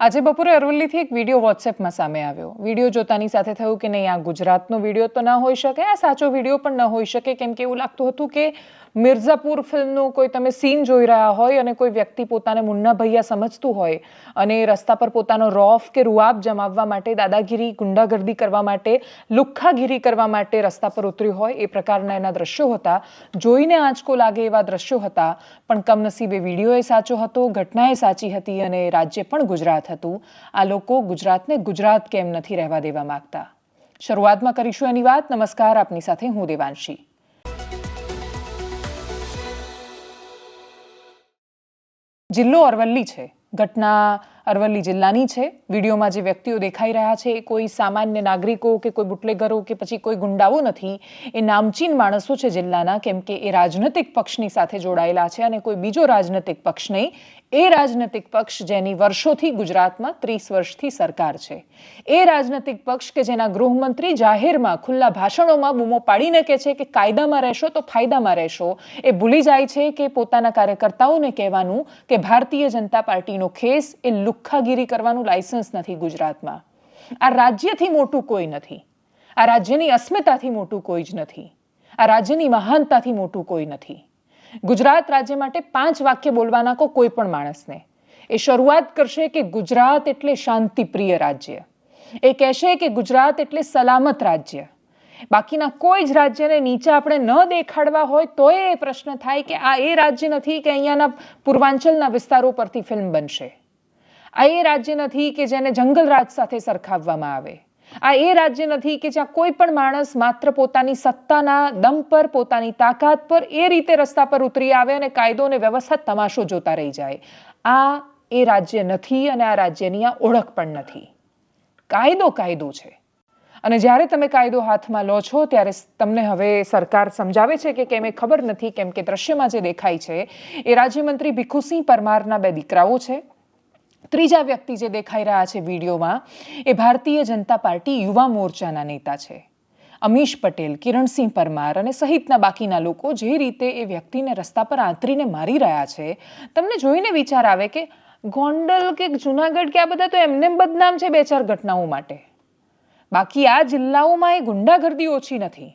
આજે બપોરે અરવલ્લીથી એક વીડિયો વોટ્સએપમાં સામે આવ્યો. વીડિયો જોતાની સાથે થયું કે નહીં, આ ગુજરાતનો વીડિયો તો ન હોઈ શકે, આ સાચો વીડિયો પણ ન હોઈ શકે, કેમ કે એવું લાગતું હતું કે મિર્ઝાપુર ફિલ્મનું કોઈ તમે સીન જોઈ રહ્યા હોય અને કોઈ વ્યક્તિ પોતાને મુન્ના ભૈયા સમજતું હોય અને રસ્તા પર પોતાનો રોફ કે રૂઆબ જમાવવા માટે, દાદાગીરી, ગુંડાગર્દી કરવા માટે, લુખ્ખાગીરી કરવા માટે રસ્તા પર ઉતર્યું હોય, એ પ્રકારના એના દ્રશ્યો હતા. જોઈને આંચકો લાગે એવા દ્રશ્યો હતા, પણ કમનસીબે વીડિયો એ સાચો હતો, ઘટના એ સાચી હતી અને રાજ્ય પણ ગુજરાત હતું. આ લોકો ગુજરાતને ગુજરાત કેમ નથી રહેવા દેવા માંગતા? શરૂઆતમાં કરીશું એની વાત. નમસ્કાર. આપની સાથે હું દેવાંશી. જિલ્લો અરવલ્લી છે. ઘટના અરવલ્લી જિલ્લાની છે. વિડીયોમાં જે વ્યક્તિઓ દેખાઈ રહ્યા છે, એ કોઈ સામાન્ય નાગરિકો કે કોઈ બુટલેગરો કે પછી કોઈ ગુંડાઓ નથી. એ નામચીન માણસો છે જિલ્લાના, કેમ કે એ રાજનૈતિક પક્ષની સાથે જોડાયેલા છે અને કોઈ બીજો રાજનૈતિક પક્ષ નહીં. એ રાજનૈતિક પક્ષ જેની વર્ષોથી ગુજરાતમાં ત્રીસ વર્ષથી સરકાર છે. એ રાજનૈતિક પક્ષ કે જેના ગૃહમંત્રી જાહેરમાં ખુલ્લા ભાષણોમાં બૂમો પાડીને કહે છે કે કાયદામાં રહેશો તો ફાયદામાં રહેશો. એ ભૂલી જાય છે કે પોતાના કાર્યકર્તાઓને કહેવાનું કે ભારતીય જનતા પાર્ટીનો ખેસ એ લુખ્ખાગીરી કરવાનું લાયસન્સ નથી ગુજરાતમાં. આ રાજ્યથી મોટું કોઈ નથી. આ રાજ્યની અસ્મિતાથી મોટું કોઈ જ નથી. આ રાજ્યની મહાનતાથી મોટું કોઈ નથી. ગુજરાત રાજ્ય માટે પાંચ વાક્ય બોલવાના કો કોઈ પણ માણસને. એ શરૂઆત કરશે કે ગુજરાત એટલે શાંતિપ્રિય રાજ્ય. એ કહેશે કે ગુજરાત એટલે સલામત રાજ્ય. બાકીના કોઈ જ રાજ્યને નીચે આપણે ન દેખાડવા હોય તોય એ પ્રશ્ન થાય કે આ એ રાજ્ય નથી કે અહીંયાના પૂર્વાંચલના વિસ્તારો પરથી ફિલ્મ બનશે. આ એ રાજ્ય નથી કે જેને જંગલ રાજ સાથે સરખાવવામાં આવે. આ એ રાજ્ય નથી કે જ્યાં કોઈ પણ માણસ માત્ર પોતાની સત્તાના દમ પર, પોતાની તાકાત પર એ રીતે રસ્તા પર ઉતરી આવે અને કાયદો અને વ્યવસ્થા તમાશો જોતા રહી જાય. આ એ રાજ્ય નથી અને આ રાજ્યની આ ઓળખ પણ નથી. કાયદો કાયદો છે. અને જ્યારે તમે કાયદો હાથમાં લો છો, ત્યારે તમને હવે સરકાર સમજાવે છે કે કેમ એ ખબર નથી, કેમ કે દ્રશ્યમાં જે દેખાય છે, એ રાજ્યમંત્રી ભીખુસિંહ પરમારના બે દીકરાઓ છે. ત્રીજા વ્યક્તિ જે દેખાઈ રહ્યા છે વિડીયોમાં, એ ભારતીય જનતા પાર્ટી યુવા મોરચાના નેતા છે. અમીશ પટેલ, કિરણસિંહ પરમાર અને સહિતના બાકીના લોકો જે રીતે એ વ્યક્તિને રસ્તા પર આંતરીને મારી રહ્યા છે, તમને જોઈને વિચાર આવે કે ગોંડલ કે જુનાગઢ કે આ બધા તો એમને બદનામ છે બે ચાર ઘટનાઓ માટે. બાકી આ જિલ્લાઓમાં એ ગુંડાગર્દી ઓછી નથી.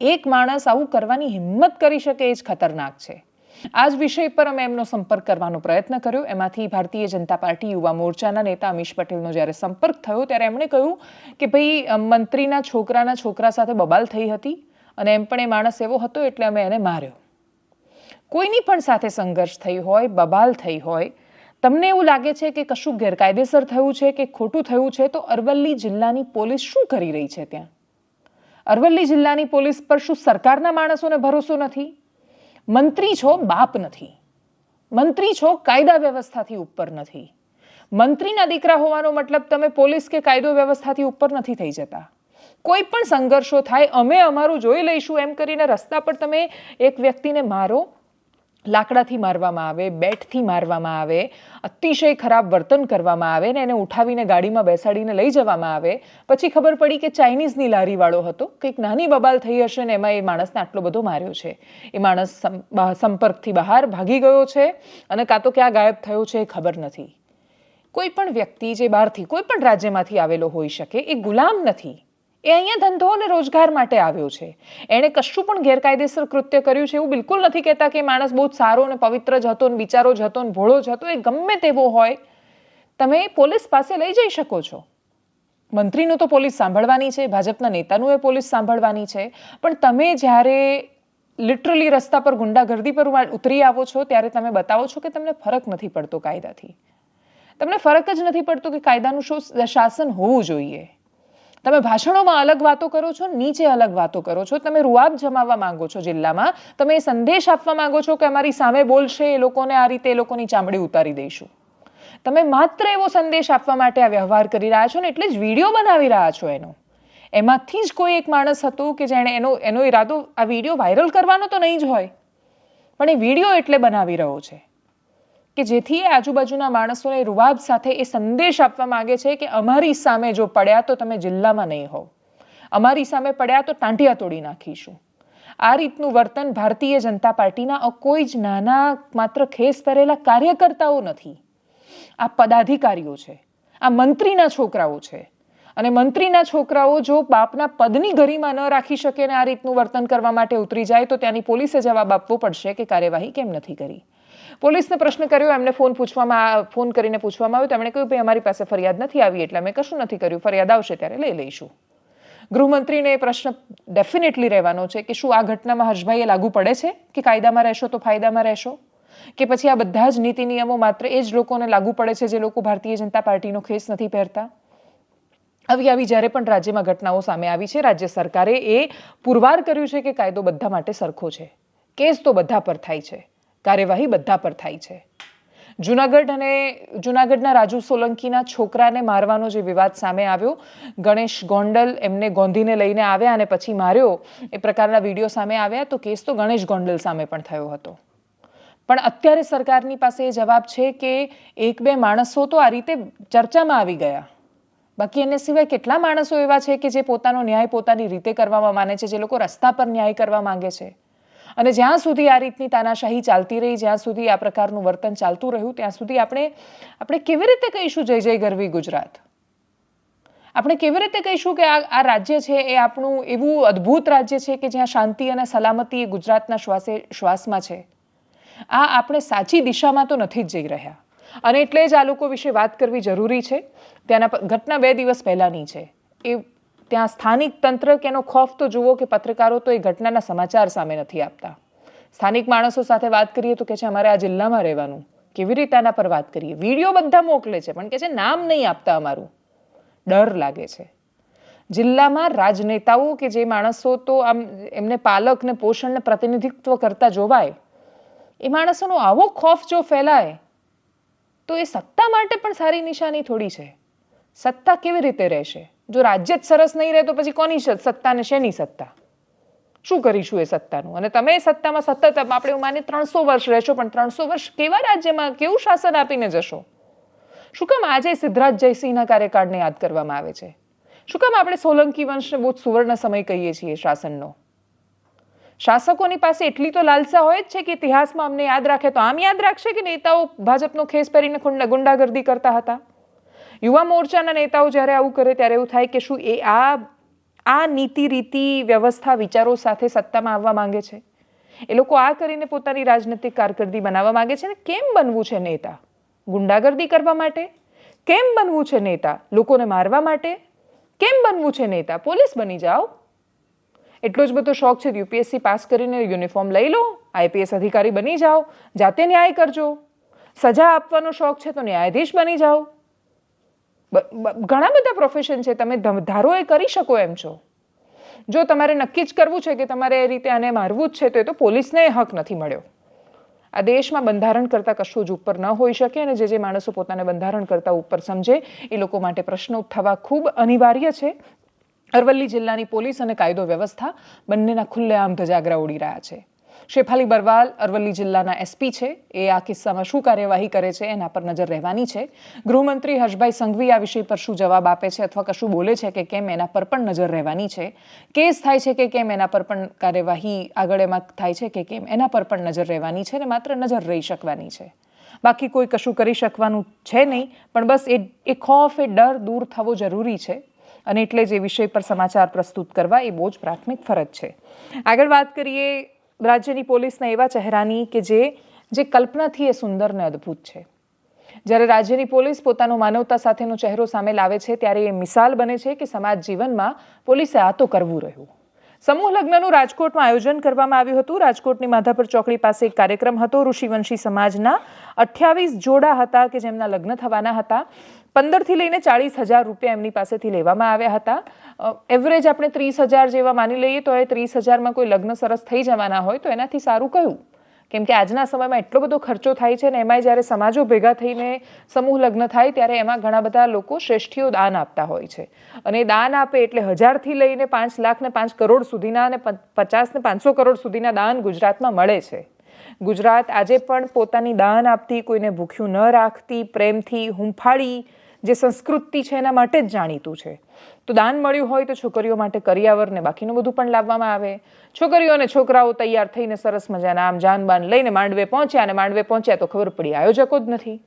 એક માણસ આવું કરવાની હિંમત કરી શકે એ જ ખતરનાક છે. આ જ વિષય પર અમે એમનો સંપર્ક કરવાનો પ્રયત્ન કર્યો. એમાંથી ભારતીય જનતા પાર્ટી યુવા મોરચાના નેતા અમીશ પટેલનો જ્યારે સંપર્ક થયો ત્યારે એમણે કહ્યું કે ભાઈ મંત્રીના છોકરાના છોકરા સાથે બબાલ થઈ હતી અને એમ પણ એ માણસ એવો હતો એટલે અમે એને માર્યો. કોઈની પણ સાથે સંઘર્ષ થઈ હોય, બબાલ થઈ હોય, તમને એવું લાગે છે કે કશું ગેરકાયદેસર થયું છે કે ખોટું થયું છે, તો અરવલ્લી જિલ્લાની પોલીસ શું કરી રહી છે ત્યાં? અરવલ્લી જિલ્લાની પોલીસ પર શું સરકારના માણસોને ભરોસો નથી? મંત્રી છો બાપ નથી. મંત્રી છો કાયદા વ્યવસ્થાથી ઉપર નથી. મંત્રીના દીકરા હોવાનો મતલબ તમે પોલીસ કે કાયદો વ્યવસ્થાથી ઉપર નથી થઈ જતા. કોઈ પણ સંઘર્ષો થાય, અમે અમારું જોઈ લઈશું એમ કરીને રસ્તા પર તમે એક વ્યક્તિને મારો લાકડાથી મારવામાં આવે, બેટથી મારવામાં આવે, અતિશય ખરાબ વર્તન કરવામાં આવે ને એને ઉઠાવીને ગાડીમાં બેસાડીને લઈ જવામાં આવે. પછી ખબર પડી કે ચાઇનીઝની લારીવાળો હતો. કંઈક નાની બબાલ થઈ હશે ને એમાં એ માણસને આટલો બધો માર્યો છે. એ માણસ સંપર્કથી બહાર ભાગી ગયો છે અને કાં તો ક્યાં ગાયબ થયો છે એ ખબર નથી. કોઈ પણ વ્યક્તિ જે બહારથી, કોઈ પણ રાજ્યમાંથી આવેલો હોઈ શકે, એ ગુલામ નથી. એ અહીંયા ધંધો અને રોજગાર માટે આવ્યો છે. એણે કશું પણ ગેરકાયદેસર કૃત્ય કર્યું છે એવું બિલકુલ નથી કહેતા કે માણસ બહુ સારો અને પવિત્ર જ હતો ને વિચારો જ હતો ને ભોળો જ હતો. એ ગમે તેવો હોય, તમે પોલીસ પાસે લઈ જઈ શકો છો. મંત્રીનું તો પોલીસ સાંભળવાની છે, ભાજપના નેતાનું એ પોલીસ સાંભળવાની છે. પણ તમે જ્યારે લિટરલી રસ્તા પર ગુંડાગર્દી પર ઉતરી આવો છો, ત્યારે તમે બતાવો છો કે તમને ફરક નથી પડતો કાયદાથી. તમને ફરક જ નથી પડતો કે કાયદાનું શું શાસન હોવું જોઈએ. તમે ભાષણોમાં અલગ વાતો કરો છો, નીચે અલગ વાતો કરો છો, તમે રૂઆબ જમાવવા માંગો છો જિલ્લામાં, તમે એ સંદેશ આપવા માંગો છો કે અમારી સામે બોલશે, એ લોકોને આ રીતે એ લોકોની ચામડી ઉતારી દઈશું. તમે માત્ર એવો સંદેશ આપવા માટે આ વ્યવહાર કરી રહ્યા છો ને એટલે જ વીડિયો બનાવી રહ્યા છો એનો. એમાંથી જ કોઈ એક માણસ હતું કે જેણે એનો એનો ઈરાદો આ વીડિયો વાયરલ કરવાનો તો નહીં જ હોય. પણ એ વીડિયો એટલે બનાવી રહ્યો છે. કે જેથી એ આજુબાજુના માણસોને રૂવાબ સાથે એ સંદેશ આપવા માંગે છે કે અમારી સામે જો પડ્યા તો તમે જિલ્લામાં નહીં હોવ. અમારી સામે પડ્યા તો ટાંટિયા તોડી નાખીશું. આ રીતનું વર્તન ભારતીય જનતા પાર્ટીના કોઈ જ નાના માત્ર ખેસ પહેરેલા કાર્યકર્તાઓ નથી. આ પદાધિકારીઓ છે. આ મંત્રીના છોકરાઓ છે. અને મંત્રીના છોકરાઓ જો બાપના પદની ગરિમા ન રાખી શકે ને આ રીતનું વર્તન કરવા માટે ઉતરી જાય તો ત્યાંની પોલીસે જવાબ આપવો પડશે કે કાર્યવાહી કેમ નથી કરી. પોલીસને પ્રશ્ન કર્યો, એમને ફોન પૂછવામાં ફોન કરીને પૂછવામાં આવ્યું. તેમણે કહ્યું, ભાઈ, અમારી પાસે ફરિયાદ નથી આવી, એટલે અમે કશું નથી કર્યું. ફરિયાદ આવશે ત્યારે લઈ લઈશું. ગૃહમંત્રીને એ પ્રશ્ન ડેફિનેટલી રહેવાનો છે કે શું આ ઘટનામાં હર્ષભાઈએ લાગુ પડે છે કે કાયદામાં રહેશો તો ફાયદામાં રહેશો? કે પછી આ બધા જ નીતિ નિયમો માત્ર એ જ લોકોને લાગુ પડે છે જે લોકો ભારતીય જનતા પાર્ટીનો ખેસ નથી પહેરતા? આવી આવી જ્યારે પણ રાજ્યમાં ઘટનાઓ સામે આવી છે, રાજ્ય સરકારે એ પુરવાર કર્યું છે કે કાયદો બધા માટે સરખો છે. કેસ તો બધા પર થાય છે. કાર્યવાહી બધા પર થાય છે. જુનાગઢ અને જુનાગઢના રાજુ સોલંકીના છોકરાને મારવાનો જે વિવાદ સામે આવ્યો, ગણેશ ગોંડલ એમને ગોંધીને લઈને આવ્યા અને પછી માર્યો, એ પ્રકારના વીડિયો સામે આવ્યા, તો કેસ તો ગણેશ ગોંડલ સામે પણ થયો હતો. પણ અત્યારે સરકારની પાસે એ જવાબ છે કે એક બે માણસો તો આ રીતે ચર્ચામાં આવી ગયા. બાકી એને સિવાય કેટલા માણસો એવા છે કે જે પોતાનો ન્યાય પોતાની રીતે કરવામાં માને છે, જે લોકો રસ્તા પર ન્યાય કરવા માંગે છે? અને જ્યાં સુધી આ રીતની તાનાશાહી ચાલતી રહી, જ્યાં સુધી આ પ્રકારનું વર્તન ચાલતું રહ્યું, ત્યાં સુધી આપણે આપણે કેવી રીતે કહીશું જય જય ગરવી ગુજરાત? આપણે કેવી રીતે કહીશું કે આ આ રાજ્ય છે, એ આપણું એવું અદ્ભુત રાજ્ય છે કે જ્યાં શાંતિ અને સલામતી એ ગુજરાતના શ્વાસે, શ્વાસમાં છે. આ આપણે સાચી દિશામાં તો નથી જ જઈ રહ્યા. અને એટલે જ આ લોકો વિશે વાત કરવી જરૂરી છે. ત્યાંના ઘટના બે દિવસ પહેલાંની છે. એ ત્યાં સ્થાનિક તંત્ર કે એનો ખોફ તો જુઓ કે પત્રકારો તો એ ઘટનાના સમાચાર સામે નથી આપતા. સ્થાનિક માણસો સાથે વાત કરીએ તો કે છે, અમારે આ જિલ્લામાં રહેવાનું. કેવી રીતે આના પર વાત કરીએ? વીડિયો બધા મોકલે છે, પણ કે છે, નામ નહીં આપતા અમારું. ડર લાગે છે. જિલ્લામાં રાજનેતાઓ કે જે માણસો તો આમ એમને પાલક ને પોષણને પ્રતિનિધિત્વ કરતા જોવાય, એ માણસોનો આવો ખોફ જો ફેલાય, તો એ સત્તા માટે પણ સારી નિશાની થોડી છે. સત્તા કેવી રીતે રહેશે? જો રાજ્ય જ સરસ નહીં રહે તો પછી કોની સત્તાને શેની સત્તા? શું કરીશું એ સત્તાનું? અને તમે સત્તામાં સતત આપણે એવું માની ત્રણસો વર્ષ રહેશો, પણ ત્રણસો વર્ષ કેવા રાજ્યમાં, કેવું શાસન આપીને જશો? શું કામ આજે સિદ્ધરાજ જયસિંહના કાર્યકાળને યાદ કરવામાં આવે છે? શું કામ આપણે સોલંકી વંશને બહુ સુવર્ણ સમય કહીએ છીએ શાસનનો? શાસકોની પાસે એટલી તો લાલસા હોય જ છે કે ઇતિહાસમાં અમને યાદ રાખે તો આમ યાદ રાખશે કે નેતાઓ ભાજપનો ખેસ પહેરીને ગુંડા- ગુંડાગર્દી કરતા હતા? યુવા મોરચાના નેતાઓ જ્યારે આવું કરે ત્યારે એવું થાય કે શું એ આ આ નીતિ રીતિ વ્યવસ્થા વિચારો સાથે સત્તામાં આવવા માંગે છે? એ લોકો આ કરીને પોતાની રાજનૈતિક કારકિર્દી બનાવવા માંગે છે ને કેમ બનવું છે નેતા? ગુંડાગર્દી કરવા માટે? કેમ બનવું છે નેતા? લોકોને મારવા માટે? કેમ બનવું છે નેતા? પોલીસ બની જાઓ. એટલો જ બધો શોખ છે યુપીએસસી પાસ કરીને યુનિફોર્મ લઈ લો, આઈપીએસ અધિકારી બની જાઓ, જાતે ન્યાય કરજો. સજા આપવાનો શોખ છે તો ન્યાયાધીશ બની જાઓ. ઘણા બધા પ્રોફેશન છે, તમે ધારો એ કરી શકો એમ છો. જો તમારે નક્કી જ કરવું છે કે તમારે એ રીતે આને મારવું જ છે, તો એ તો પોલીસને હક નથી મળ્યો. આ દેશમાં બંધારણ કરતાં કશું જ ઉપર ન હોઈ શકે અને જે જે માણસો પોતાને બંધારણ કરતાં ઉપર સમજે, એ લોકો માટે પ્રશ્નો થવા ખૂબ અનિવાર્ય છે. અરવલ્લી જિલ્લાની પોલીસ અને કાયદો વ્યવસ્થા બંનેના ખુલ્લેઆમ ધજાગરા ઉડી રહ્યા છે. શેફાલી બરવાલ અરવલ્લી જિલ્લાના એસપી છે. એ આ કિસ્સામાં શું કાર્યવાહી કરે છે એના પર નજર રહેવાની છે. ગૃહમંત્રી હર્ષભાઈ સંઘવી આ વિષય પર શું જવાબ આપે છે અથવા કશું બોલે છે કે કેમ એના પર પણ નજર રહેવાની છે. કેસ થાય છે કે કેમ એના પર પણ કાર્યવાહી આગળ એમાં થાય છે કે કેમ એના પર પણ નજર રહેવાની છે ને માત્ર નજર રહી શકવાની છે. બાકી કોઈ કશું કરી શકવાનું છે નહીં, પણ બસ એ એ ખોફ, એ ડર દૂર થવો જરૂરી છે. અને એટલે જ એ વિષય પર સમાચાર પ્રસ્તુત કરવા એ બહુ જ પ્રાથમિક ફરજ છે. આગળ વાત કરીએ રાજ્યની પોલીસના એવા ચહેરાની કે જે જે કલ્પનાથી એ સુંદર ને અદ્ભુત છે. જ્યારે રાજ્યની પોલીસ પોતાનો માનવતા સાથેનો ચહેરો સામે લાવે છે, ત્યારે એ મિસાલ બને છે કે સમાજ જીવનમાં પોલીસે આ તો કરવું રહ્યું. સમૂહ લગ્નનું રાજકોટમાં આયોજન કરવામાં આવ્યું હતું. રાજકોટની માધાપર ચોકડી પાસે એક કાર્યક્રમ હતો. ઋષિવંશી સમાજના અઠ્યાવીસ જોડા હતા કે જેમના લગ્ન થવાના હતા. પંદરથી લઈને ચાળીસ હજાર રૂપિયા એમની પાસેથી લેવામાં આવ્યા હતા. એવરેજ આપણે ત્રીસ હજાર જેવા માની લઈએ તો એ ત્રીસ હજારમાં કોઈ લગ્ન સરસ થઈ જવાના હોય તો એનાથી સારું કયું? કેમ કે આજના સમયમાં એટલો બધો ખર્ચો થાય છે ને એમાંય જ્યારે સમાજો ભેગા થઈને સમૂહ લગ્ન થાય ત્યારે એમાં ઘણા બધા લોકો શ્રેષ્ઠીઓ દાન આપતા હોય છે. અને દાન આપે એટલે હજારથી લઈને પાંચ લાખ ને પાંચ કરોડ સુધીના અને પચાસ ને પાંચસો કરોડ સુધીના દાન ગુજરાતમાં મળે છે. ગુજરાત આજે પણ પોતાની દાન આપતી, કોઈને ભૂખ્યું ન રાખતી, પ્રેમથી હુંફાળી જે સંસ્કૃતિ છે એના માટે જ જાણીતું છે. તો દાન મળ્યું હોય તો છોકરીઓ માટે કરિયાવર ને બાકીનું બધું પણ લાવવામાં આવે. છોકરીઓ અને છોકરાઓ તૈયાર થઈને સરસ મજાના આમ જાનબાન લઈને માંડવે પહોંચ્યા અને માંડવે પહોંચ્યા તો ખબર પડી, આયોજકો જ નથી.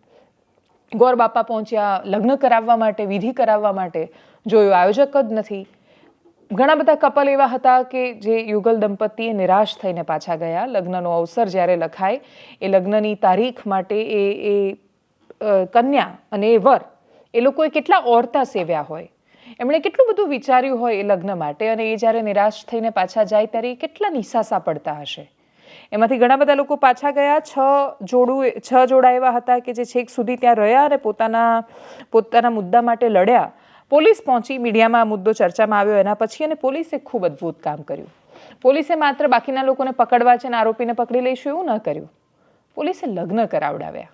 ગોર બાપા પહોંચ્યા, લગ્ન કરાવવા માટે, વિધિ કરાવવા માટે જોયું, આયોજક જ નથી. ઘણા બધા કપલ એવા હતા કે જે યુગલ દંપતીએ નિરાશ થઈને પાછા ગયા. લગ્નનો અવસર જ્યારે લખાય, એ લગ્નની તારીખ માટે એ એ કન્યા અને એ વર એ લોકોએ કેટલા ઓરતા સેવ્યા હોય. એમણે કેટલું બધું વિચાર્યું હોય એ લગ્ન માટે અને એ જ્યારે નિરાશ થઈને પાછા જાય ત્યારે એ કેટલા નિસાસા પડતા હશે. એમાંથી ઘણા બધા લોકો પાછા ગયા. છ જોડું છ જોડા એવા હતા કે જે છેક સુધી ત્યાં રહ્યા અને પોતાના પોતાના મુદ્દા માટે લડ્યા. પોલીસ પહોંચી, મીડિયામાં આ મુદ્દો ચર્ચામાં આવ્યો એના પછી અને પોલીસે ખૂબ અદ્ભુત કામ કર્યું. પોલીસે માત્ર બાકીના લોકોને પકડવા છે અને આરોપીને પકડી લઈશું એવું ન કર્યું. પોલીસે લગ્ન કરાવડાવ્યા.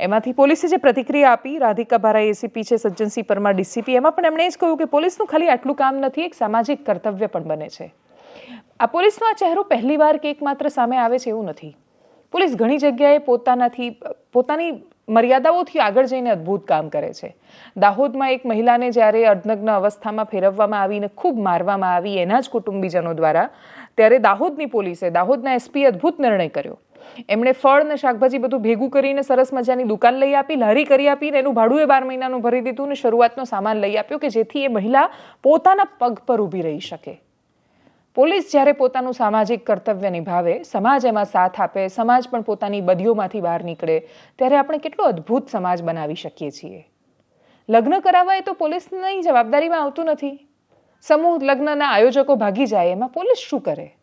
એમાંથી પોલીસે જે પ્રતિક્રિયા આપી, રાધિકા ભારા એસીપી છે સજ્જનસિંહ પરમાર ડીસીપી એમાં પણ એમણે એ જ કહ્યું કે પોલીસનું ખાલી આટલું કામ નથી, એક સામાજિક કર્તવ્ય પણ બને છે. આ પોલીસનો આ ચહેરો પહેલીવાર કે એકમાત્ર સામે આવે છે એવું નથી. પોલીસ ઘણી જગ્યાએ પોતાનાથી, પોતાની મર્યાદાઓથી આગળ જઈને અદ્ભુત કામ કરે છે. દાહોદમાં એક મહિલાને જ્યારે અર્ધનગ્ન અવસ્થામાં ફેરવવામાં આવીને ખૂબ મારવામાં આવી એના જ કુટુંબીજનો દ્વારા, ત્યારે દાહોદની પોલીસે, દાહોદના એસપી અદ્ભુત નિર્ણય કર્યો. એમણે ફળ ને શાકભાજી બધું ભેગું કરીને સરસ મજાની દુકાન લઈ આપી, લારી કરી આપી એનું ભાડું એ બાર મહિનાનું ભરી દીધું ને શરૂઆતનો સામાન લઈ આપ્યો કે જેથી એ મહિલા પોતાના પગ પર ઊભી રહી શકે. પોલીસ જ્યારે પોતાનું સામાજિક કર્તવ્ય નિભાવે, સમાજ એમાં સાથ આપે, સમાજ પણ પોતાની બદીઓમાંથી બહાર નીકળે, ત્યારે આપણે કેટલો અદ્ભુત સમાજ બનાવી શકીએ છીએ. લગ્ન કરાવવા એ તો પોલીસની જવાબદારીમાં આવતું નથી. સમૂહ લગ્નના આયોજકો ભાગી જાય, એમાં પોલીસ શું કરે?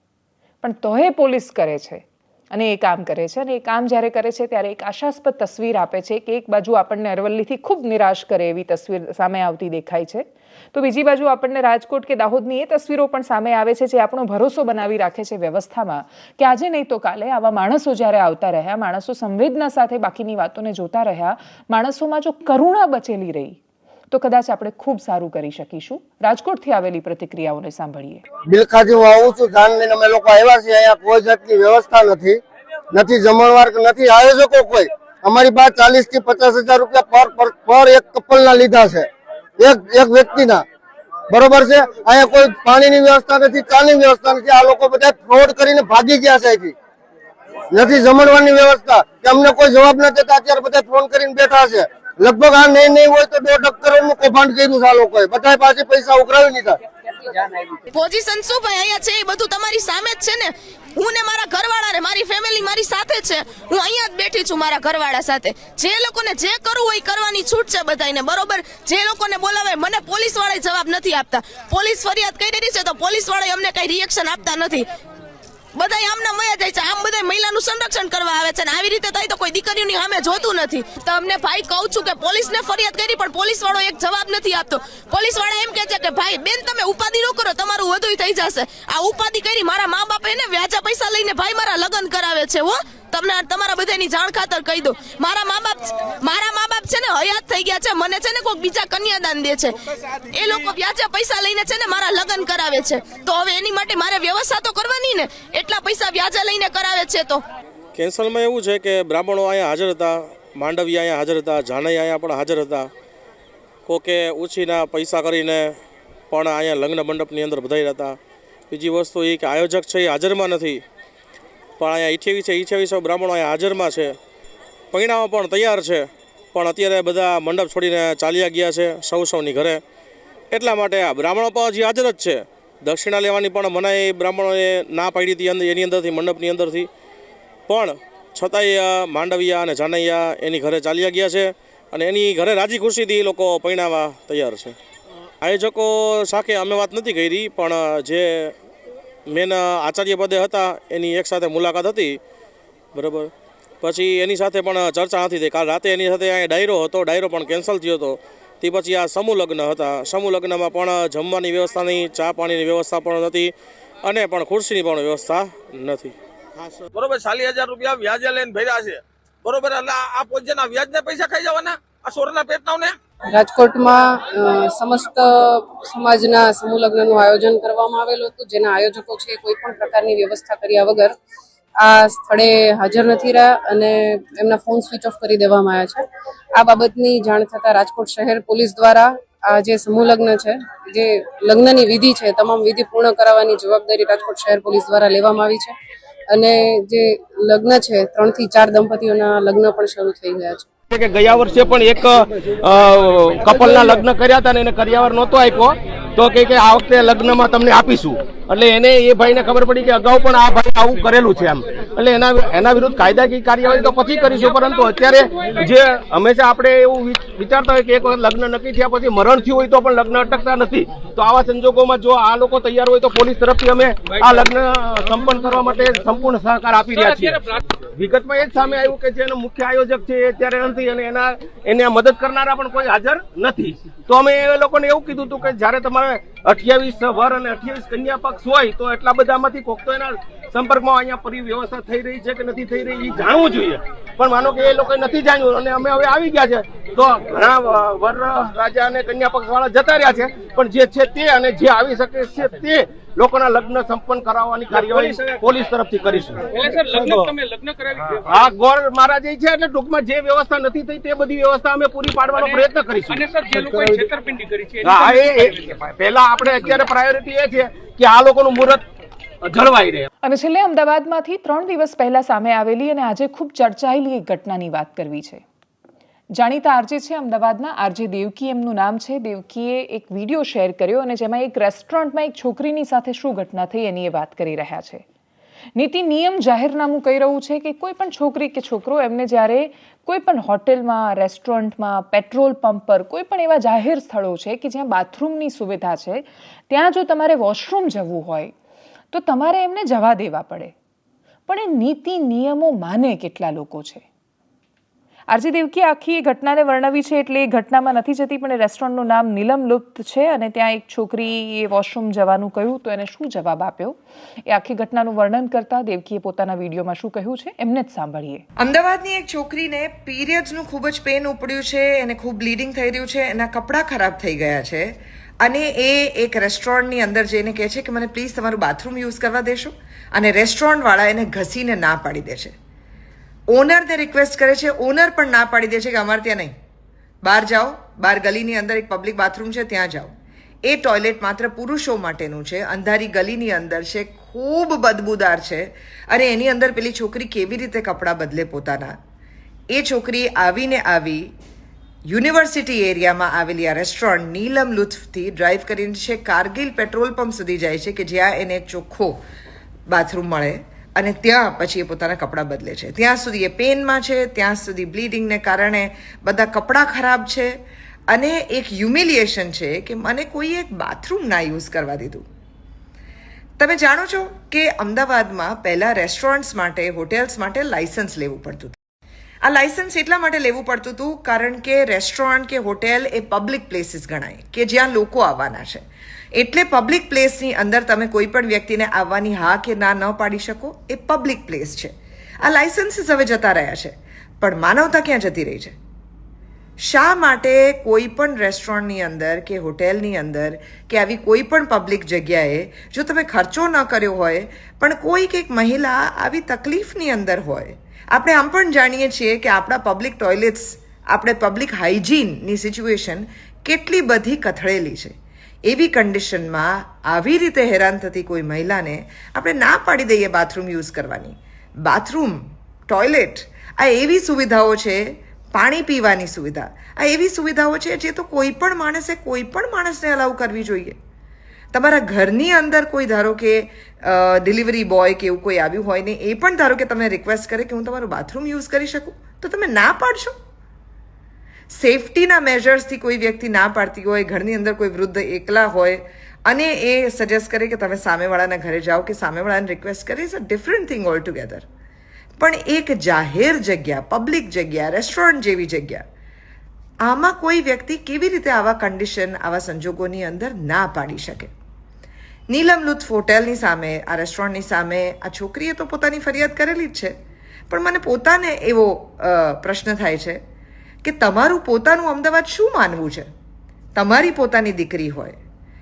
પણ તોય પોલીસ કરે છે. અને એ કામ કરે છે. અને એ કામ જ્યારે કરે છે, ત્યારે એક આશાસ્પદ તસવીર આપે છે કે એક બાજુ આપણને અરવલ્લીથી ખૂબ નિરાશ કરે એવી તસવીર સામે આવતી દેખાય છે. તો બીજી બાજુ આપણને રાજકોટ કે દાહોદની એ તસવીરો પણ સામે આવે છે, જે આપણો ભરોસો બનાવી રાખે છે વ્યવસ્થામાં કે આજે નહીં તો કાલે આવા માણસો જ્યારે આવતા રહ્યા, માણસો સંવેદના સાથે બાકીની વાતોને જોતા રહ્યા, માણસોમાં જો કરુણા બચેલી રહી તો કદાચ આપણે ખૂબ સારું કરી શકીશું. રાજકોટથી આવેલી પ્રતિક્રિયાઓને સાંભળીએ. બિલખાથી હું આવું છું ધ્યાન લઈને અમે લોકો આવ્યા છીએ અહીંયા. કોઈ જાતની વ્યવસ્થા નથી. નથી જમણવાર નથી આયોજકો કોઈ. અમારી પાસે ચાલીસથી પચાસ હજાર રૂપિયા પર પર એક કપલના લીધા છે. એક એક વ્યક્તિના. બરોબર છે? અહીંયા કોઈ પાણીની વ્યવસ્થા નથી, ચાની વ્યવસ્થા નથી. આ લોકો બધા ફ્રોડ કરીને ભાગી ગયા છે અહીંથી. નથી જમણવાની વ્યવસ્થા. કે અમને કોઈ જવાબ ન દેતા, અત્યારે બધા ફોન કરીને બેઠા છે. લગભગ આ નહીં નહીં હોય તો દોઢ કરોડનું કૌભાંડ કર્યું આ લોકોએ. બધા પાસે પૈસા ઉઘરાવી લીધા. પોઝિશન શું ભાઈ? અહીંયા છે એ બધું તમારી સામે જ છે ને? હું ને મારા ઘરવાળા ને, મારી ફેમિલી મારી સાથે છે. હું અહીંયા જ બેઠી છું મારા ઘરવાળા સાથે. જે લોકોને જે કરવું હોય કરવાની છૂટ છે બધાને બરોબર? જે લોકોને બોલાવે મને પોલીસવાળા જવાબ નથી આપતા. પોલીસ ફરિયાદ કરી છે તો પોલીસવાળા અમને કઈ રિએક્શન આપતા નથી. બધા આમના મયા જાય છે. આમ બધા મહિલાનું સંરક્ષણ કરવા આવે છે ને આવી રીતે થાય તો કોઈ દીકરીઓની સામે જોતું નથી. તમને ભાઈ કહું છું કે પોલીસને ફરિયાદ કરી, પણ પોલીસ વાળો એક જવાબ નથી આપતો. પોલીસવાળા એમ કહે છે કે, ભાઈ, બેન, તમે ઉપાધિ ન કરો, તમારું વધુ થઈ જશે. આ ઉપાધિ કરી મારા મા બાપે ને વ્યાજા પૈસા લઈને ભાઈ મારા લગ્ન કરાવે છે, હો. તમને તમારા બધાની જાણ ખાતર કહી દો મારા મા બાપ મારા મા બાપ છે ને હયાત થઈ ગયા છે. મને છે ને કોઈ બીજા કન્યાદાન દે છે. એ લોકો વ્યાજા પૈસા લઈને છે ને મારા લગ્ન કરાવે છે. તો હવે એની માટે મારે વ્યવસ્થા તો કરવાની ને. એટલા પૈસા વ્યાજા લઈને કરાવે છે તો. કેન્સલમાં એવું છે કે બ્રાહ્મણો અહીંયા હાજર હતા માંડવી અહીંયા હાજર હતા, જાનૈયા અહીંયા પણ હાજર હતા. કોકે ઉછીના પૈસા કરીને પણ અહીંયા લગ્ન મંડપની અંદર બધાઈ હતા. બીજી વસ્તુ એ કે આયોજક છે એ હાજરમાં નથી. પણ અહીંયા અઠ્યાવીસે અઠ્યાવીસો બ્રાહ્મણો અહીંયા હાજરમાં છે. પૈણાઓ પણ તૈયાર છે. પણ અત્યારે બધા મંડપ છોડીને ચાલ્યા ગયા છે, સૌ સૌની ઘરે. એટલા માટે આ બ્રાહ્મણો પણ હજી હાજર જ છે. દક્ષિણા લેવાની પણ મનાઈ બ્રાહ્મણોએ ના પાડી હતી એની અંદરથી, મંડપની અંદરથી. પણ છતાંય માંડવિયા અને જાનૈયા એની ઘરે ચાલ્યા ગયા છે અને એની ઘરે રાજી ખુશીથી લોકો પૈણાવા તૈયાર છે. આયોજકો સાથે અમે વાત નથી કરી, પણ જે મેન આચાર્ય પદે હતા, એની એક સાથે મુલાકાત હતી. બરાબર? પછી એની સાથે પણ ચર્ચા નથી થઈ. કાલ રાતે એની સાથે અહીંયા ડાયરો હતો, ડાયરો પણ કેન્સલ થયો હતો. તે પછી આ સમૂહ લગ્ન હતા. સમૂહ લગ્નમાં પણ જમવાની વ્યવસ્થા નહીં, ચા પાણીની વ્યવસ્થા પણ નથી અને પણ ખુરશીની પણ વ્યવસ્થા નથી. બરોબર, ચાલીસ હજાર રૂપિયા વ્યાજે લઈને ભર્યા છે. બરોબર, એટલે આ પોજના વ્યાજના પૈસા ખાઈ જવાના? આ સોરના પેટનાવને? રાજકોટમાં સમસ્ત સમાજના સમૂહ લગ્નનું આયોજન કરવામાં આવેલું હતું, જેના આયોજકો છે કોઈ પણ પ્રકારની વ્યવસ્થા કર્યા વગર આ સ્થળે હાજર નથી રહ્યા અને એમના ફોન સ્વિચ ઓફ કરી દેવામાં આવ્યા છે. આ બાબતની જાણ થતાં રાજકોટ શહેર પોલીસ દ્વારા આ જે સમૂહ લગ્ન છે, જે લગ્નની વિધિ છે, તમામ વિધિ પૂર્ણ કરાવવાની જવાબદારી રાજકોટ શહેર પોલીસ દ્વારા લેવામાં આવી છે. અને જે લગ્ન છે, ત્રણથી ચાર દંપતીઓના લગ્ન પણ શરૂ થઈ ગયા છે. કે ગયા વર્ષે પણ એક કપલના લગ્ન કર્યા હતા અને એને કરિયાવર નહોતો આપ્યો. તો કે કે આ વખતે લગ્નમાં તમને આપીશું. એટલે એને એ ભાઈને ખબર પડી કે અગાઉ પણ આ ભાઈ આવું કરેલું છે એમ. એટલે એના એના વિરુદ્ધ કાયદાકીય કાર્યવાહી તો પછી કરીશું, પરંતુ અત્યારે જે હંમેશા આપણે એવું વિચારતા હોય કે એક વખત લગ્ન નક્કી થયા પછી મરણ થયું હોય તો પણ લગ્ન અટકતા નથી. તો આવા સંજોગોમાં જો આ લોકો તૈયાર હોય તો પોલીસ તરફથી અમે આ લગ્ન સંપન્ન કરવા માટે સંપૂર્ણ સહકાર આપી રહ્યા છીએ. વિગતમાં એ જ સામે આવ્યું કે જેનો મુખ્ય આયોજક છે એ અત્યારે નથી અને એના, એને મદદ કરનારા પણ કોઈ હાજર નથી. તો અમે એ લોકોને એવું કીધું હતું કે જ્યારે તમારે અઠ્યાવીસ વર અને અઠ્યાવીસ કન્યા પક્ષ હોય તો એટલા બધામાંથી કોક તો એના સંપર્કમાં અહીંયા પરિવ્યવસ્થા થઈ રહી છે કે નથી થઈ રહી એ જાણવું જોઈએ. પણ માનો કે એ લોકોએ નથી જાણ્યું અને અમે હવે આવી ગયા છે. તો ઘણા વર રાજા અને કન્યા પક્ષ વાળા જતા રહ્યા છે. પણ જે છે તે અને જે આવી શકે છે તે લોકોના લગ્ન સંપન્ન કરાવવાની કાર્યવાહી પોલીસ તરફથી કરીશું. હા ગોળ મહારાજ છે એટલે ટૂંકમાં જે વ્યવસ્થા નથી થઈ તે બધી વ્યવસ્થા અમે પૂરી પાડવાનો પ્રયત્ન કરીશું. હા એ- પહેલા આપણે અત્યારે પ્રાયોરિટી એ છે કે આ લોકોનું મુહૂર્ત જળવાઈ રહે. અને છેલ્લે અમદાવાદમાંથી ત્રણ દિવસ પહેલા સામે આવેલી અને આજે ખૂબ ચર્ચાયેલી એક ઘટનાની વાત કરવી છે. જાણીતા આરજે છે અમદાવાદના, આરજે દેવકી એમનું નામ છે. દેવકીએ એક વીડિયો શેર કર્યો અને જેમાં એક રેસ્ટોરન્ટમાં એક છોકરીની સાથે શું ઘટના થઈ એની એ વાત કરી રહ્યા છે. નીતિ નિયમ જાહેરનામું કહી રહ્યું છે કે કોઈ પણ છોકરી કે છોકરો એમને જ્યારે કોઈ પણ હોટેલમાં, રેસ્ટોરન્ટમાં, પેટ્રોલ પંપ પર, કોઈ પણ એવા જાહેર સ્થળો છે કે જ્યાં બાથરૂમની સુવિધા છે, ત્યાં જો તમારે વોશરૂમ જવું હોય તો તમારે એમને જવા દેવા પડે. પણ એ નીતિ, નિયમો માને કેટલા લોકો છે. આરજી દેવકી, આખી એ ઘટનાને વર્ણવી છે એટલે એ ઘટનામાં નથી જતી, પણ એ રેસ્ટોરન્ટનું નામ નીલમ લુપ્ત છે અને ત્યાં એક છોકરી એ વોશરૂમ જવાનું કહ્યું તો એને શું જવાબ આપ્યો? એ આખી ઘટનાનું વર્ણન કરતા દેવકીએ પોતાના વિડીયોમાં શું કહ્યું છે? એમને જ સાંભળીએ. અમદાવાદની એક છોકરીને પીરિયડ્સનું ખૂબ જ પેન ઉપડ્યું છે, એને ખૂબ બ્લીડિંગ થઈ રહ્યું છે, એના કપડાં ખરાબ થઈ ગયા છે. અને એ એક રેસ્ટોરન્ટની અંદર જઈને કહે છે કે મને પ્લીઝ તમારું બાથરૂમ યુઝ કરવા દેશો અને રેસ્ટોરન્ટવાળા એને ઘસીને ના પાડી દે છે. ઓનરને રિક્વેસ્ટ કરે છે, ઓનર પણ ના પાડી દે છે કે અમારે ત્યાં નહીં. બહાર જાઓ, બહાર ગલીની અંદર એક પબ્લિક બાથરૂમ છે, ત્યાં જાઓ. એ ટોયલેટ માત્ર પુરુષો માટેનું છે, અંધારી ગલીની અંદર છે, ખૂબ બદબૂદાર છે અને એની અંદર પેલી છોકરી કેવી રીતે કપડાં બદલે પોતાના? એ છોકરી આવીને આવી યુનિવર્સિટી એરિયામાં આવેલી આ રેસ્ટોરન્ટ નીલમ લુત્ફથી ડ્રાઈવ કરીને છે. કારગિલ પેટ્રોલ પંપ સુધી જાય છે કે જ્યાં એને ચોખ્ખો બાથરૂમ મળે અને ત્યાં પછી એ પોતાના કપડાં બદલે છે. ત્યાં સુધી એ પેનમાં છે, ત્યાં સુધી બ્લીડિંગને કારણે બધા કપડાં ખરાબ છે અને એક હ્યુમિલિએશન છે કે મને કોઈ એક બાથરૂમ ના યુઝ કરવા દીધું. તમે જાણો છો કે અમદાવાદમાં પહેલાં રેસ્ટોરન્ટ્સ માટે હોટેલ્સ માટે લાઇસન્સ લેવું પડતું હતું. આ લાઇસન્સ એટલા માટે લેવું પડતું હતું કારણ કે રેસ્ટોરન્ટ કે હોટેલ એ પબ્લિક પ્લેસીસ ગણાય, કે જ્યાં લોકો આવવાના છે. એટલે પબ્લિક પ્લેસની અંદર તમે કોઈ પણ વ્યક્તિને આવવાની હા કે ના ન પાડી શકો, એ પબ્લિક પ્લેસ છે. આ લાઇસન્સીસ હવે જતા રહ્યા છે, પણ માનવતા ક્યાં જતી રહી છે? શા માટે કોઈ પણ રેસ્ટોરન્ટની અંદર કે હોટેલની અંદર કે આવી કોઈ પણ પબ્લિક જગ્યાએ, જો તમે ખર્ચો ન કર્યો હોય, પણ કોઈક એક મહિલા આવી તકલીફની અંદર હોય આપણે આમ પણ જાણીએ છીએ કે આપણા પબ્લિક ટોયલેટ્સ આપણે પબ્લિક હાઇજીનની સિચ્યુએશન કેટલી બધી કથળેલી છે. એવી કન્ડિશનમાં આવી રીતે હેરાન થતી કોઈ મહિલાને આપણે ના પાડી દઈએ બાથરૂમ યુઝ કરવાની. બાથરૂમ ટોયલેટ આ એવી સુવિધાઓ છે, પાણી પીવાની સુવિધા. આ એવી સુવિધાઓ છે જે તો કોઈ પણ માણસે કોઈ પણ માણસને અલાઉ કરવી જોઈએ. તમારા ઘરની અંદર કોઈ ધારો કે ડિલિવરી બોય કે એવું કોઈ આવ્યું હોય ને, એ પણ ધારો કે તમને રિક્વેસ્ટ કરે કે હું તમારું બાથરૂમ યુઝ કરી શકું, તો તમે ના પાડશો? સેફટીના મેજર્સથી કોઈ વ્યક્તિ ના પાડતી હોય, ઘરની અંદર કોઈ વૃદ્ધ એકલા હોય, અને એ સજેસ્ટ કરે કે તમે સામેવાળાના ઘરે જાઓ કે સામેવાળાને રિક્વેસ્ટ કરે is a different thing all together પણ એક જાહેર જગ્યા પબ્લિક જગ્યા રેસ્ટોરન્ટ જેવી જગ્યા, આમાં કોઈ વ્યક્તિ કેવી રીતે આવા કન્ડિશન આવા સંજોગોની અંદર ના પાડી શકે? નીલમ લુત્ફ હોટેલની સામે, આ રેસ્ટોરન્ટની સામે, આ છોકરીએ તો પોતાની ફરિયાદ કરેલી જ છે. પણ મને પોતાને એવો પ્રશ્ન થાય છે કે તમારું પોતાનું અમદાવાદ શું માનવું છે? તમારી પોતાની દીકરી હોય,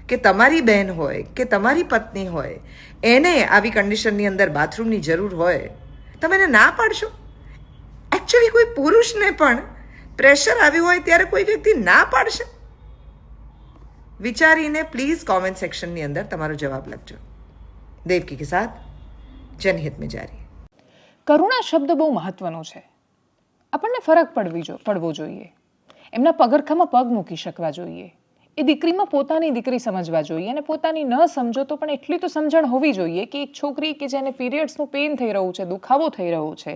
કે તમારી બહેન હોય, કે તમારી પત્ની હોય, એને આવી કન્ડિશનની અંદર બાથરૂમની જરૂર હોય, તમે એને ના પાડશો? એકચ્યુઅલી કોઈ પુરુષને પણ પ્રેશર આવ્યું હોય ત્યારે કોઈ વ્યક્તિ ના પાડશે? વિચારીને પ્લીઝ કોમેન્ટ સેક્શનની અંદર તમારો જવાબ લખજો. દેવકી કે સાથ જનહિત મિજારી. કરુણા શબ્દ બહુ મહત્વનો છે. આપણને ફરક પડવી જો, પડવો જોઈએ. એમના પગરખામાં પગ મૂકી શકવા જોઈએ. એ દીકરીમાં પોતાની દીકરી સમજવા જોઈએ અને પોતાની ન સમજો તો પણ એટલી તો સમજણ હોવી જોઈએ કે એક છોકરી કે જેને પીરિયડ્સનું પેઇન થઈ રહ્યું છે, દુખાવો થઈ રહ્યો છે,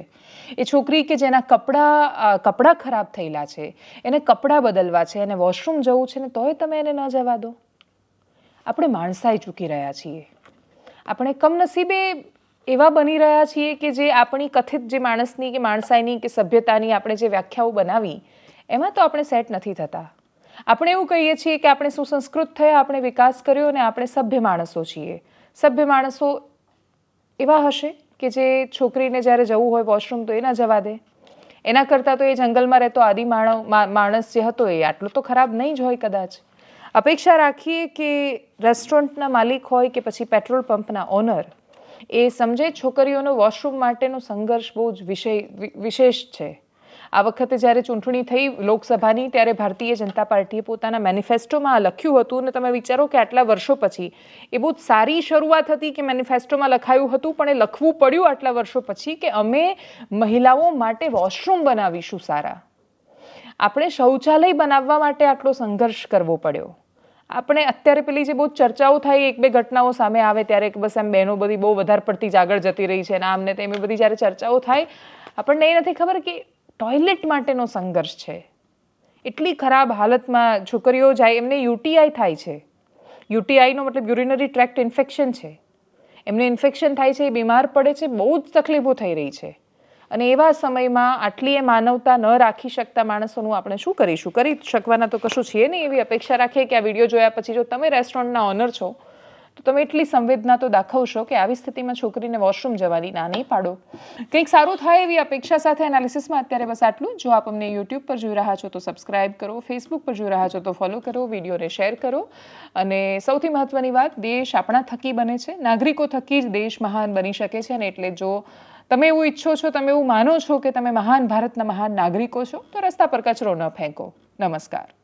એ છોકરી કે જેના કપડાં કપડાં ખરાબ થયેલા છે, એને કપડાં બદલવા છે, એને વોશરૂમ જવું છે ને તોય તમે એને ન જવા દો. આપણે માણસાઈ ચૂકી રહ્યા છીએ. આપણે કમનસીબે એવા બની રહ્યા છીએ કે જે આપણી કથિત જે માણસની કે માણસાઈની કે સભ્યતાની આપણે જે વ્યાખ્યાઓ બનાવી, એમાં તો આપણે સેટ નથી થતા. આપણે એવું કહીએ છીએ કે આપણે સુસંસ્કૃત થયા, આપણે વિકાસ કર્યો અને આપણે સભ્ય માણસો છીએ. સભ્ય માણસો એવા હશે કે જે છોકરીને જ્યારે જવું હોય વોશરૂમ તો એ ના જવા દે. એના કરતાં તો એ જંગલમાં રહેતો આદિ માણસ જે હતો એ આટલો તો ખરાબ નહીં જ હોય કદાચ. અપેક્ષા રાખીએ કે રેસ્ટોરન્ટના માલિક હોય કે પછી પેટ્રોલ પંપના ઓનર, એ સમજે છોકરીઓનો વોશરૂમ માટેનો સંઘર્ષ બહુ જ વિષય વિશેષ છે. આ વખતે જ્યારે ચૂંટણી થઈ લોકસભાની, ત્યારે ભારતીય જનતા પાર્ટીએ પોતાના મેનિફેસ્ટોમાં લખ્યું હતું. અને તમે વિચારો કે આટલા વર્ષો પછી એ બહુ સારી શરૂઆત હતી કે મેનિફેસ્ટોમાં લખાયું હતું, પણ એ લખવું પડ્યું આટલા વર્ષો પછી કે અમે મહિલાઓ માટે વોશરૂમ બનાવીશું સારા. આપણે શૌચાલય બનાવવા માટે આટલો સંઘર્ષ કરવો પડ્યો. આપણે અત્યારે પેલી જે બહુ ચર્ચાઓ થાય, એક બે ઘટનાઓ સામે આવે ત્યારે બસ એમ બહેનો બધી બહુ વધારે પડતી જ આગળ જતી રહી છે અને આમને તેમ બધી જ્યારે ચર્ચાઓ થાય, આપણને એ નથી ખબર કે ટોયલેટ માટેનો સંઘર્ષ છે. એટલી ખરાબ હાલતમાં છોકરીઓ જાય, એમને યુટીઆઈ થાય છે. યુટીઆઈનો મતલબ યુરિનરી ટ્રેક્ટ ઇન્ફેક્શન છે. એમને ઇન્ફેક્શન થાય છે, એ બીમાર પડે છે, બહુ જ તકલીફો થઈ રહી છે. અને એવા સમયમાં આટલી એ માનવતા ન રાખી શકતા માણસોનું આપણે શું કરીશું? કરી શકવાના તો કશું છીએ નહીં એવી અપેક્ષા રાખીએ કે આ વીડિયો જોયા પછી જો તમે રેસ્ટોરન્ટના ઓનર છો તો તમે એટલી સંવેદના તો દાખવશો કે આવી સ્થિતિમાં છોકરીને વોશરૂમ જવાની ના નહીં પાડો. કંઈક સારું થાય એવી અપેક્ષા સાથે એનાલિસિસમાં અત્યારે બસ આટલું જો. આપ અમને યુટ્યુબ પર જોઈ રહ્યા છો તો સબસ્ક્રાઇબ કરો ફેસબુક પર જોઈ રહ્યા છો તો ફોલો કરો, વિડીયોને શેર કરો. અને સૌથી મહત્વની વાત, દેશ આપણા થકી બને છે. નાગરિકો થકી જ દેશ મહાન બની શકે છે અને એટલે જો તમે એવું ઈચ્છો છો, તમે એવું માનો છો કે તમે મહાન ભારતના મહાન નાગરિકો છો, તો રસ્તા પર કચરો ન ફેંકો. નમસ્કાર.